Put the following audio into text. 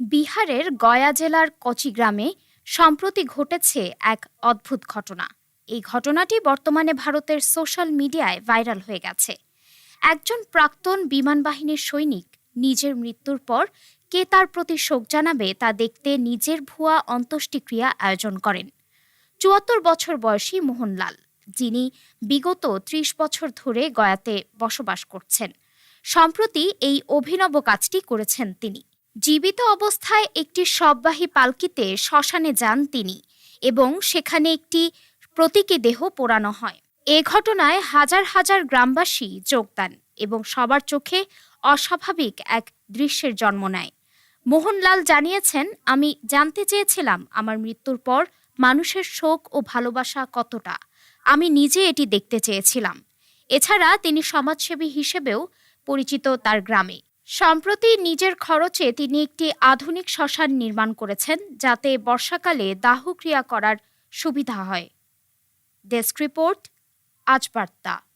বিহারের গয়া জেলার কচি গ্রামে সম্প্রতি ঘটেছে এক অদ্ভুত ঘটনা। এই ঘটনাটি বর্তমানে ভারতের সোশ্যাল মিডিয়ায় ভাইরাল হয়ে গেছে। একজন প্রাক্তন বিমান বাহিনীর সৈনিক নিজের মৃত্যুর পর কে তার প্রতি শোক জানাবে তা দেখতে নিজের ভুয়া অন্ত্যেষ্টিক্রিয়া আয়োজন করেন। চুয়াত্তর বছর বয়সী মোহনলাল, যিনি বিগত ত্রিশ বছর ধরে গয়াতে বসবাস করছেন। সম্প্রতি এই অভিনব কাজটি করেছেন তিনি। জীবিত অবস্থায় একটি শববাহী পালকিতে শ্মশানে যান তিনি এবং সেখানে একটি প্রতীকী দেহ পোড়ানো হয়। এ ঘটনায় হাজার হাজার গ্রামবাসী যোগদান এবং সবার চোখে অস্বাভাবিক এক দৃশ্যের জন্ম নেয়। মোহনলাল জানিয়েছেন, আমি জানতে চেয়েছিলাম আমার মৃত্যুর পর মানুষের শোক ও ভালোবাসা কতটা। আমি নিজে এটি দেখতে চেয়েছিলাম। এছাড়া তিনি সমাজসেবী হিসেবেও পরিচিত তার গ্রামে। সম্প্রতি নিজের খরচে তিনি একটি আধুনিক শ্মশান নির্মাণ করেছেন, যাতে বর্ষাকালে দাহ ক্রিয়া করার সুবিধা হয়। ডেস্ক রিপোর্ট, আজ বার্তা।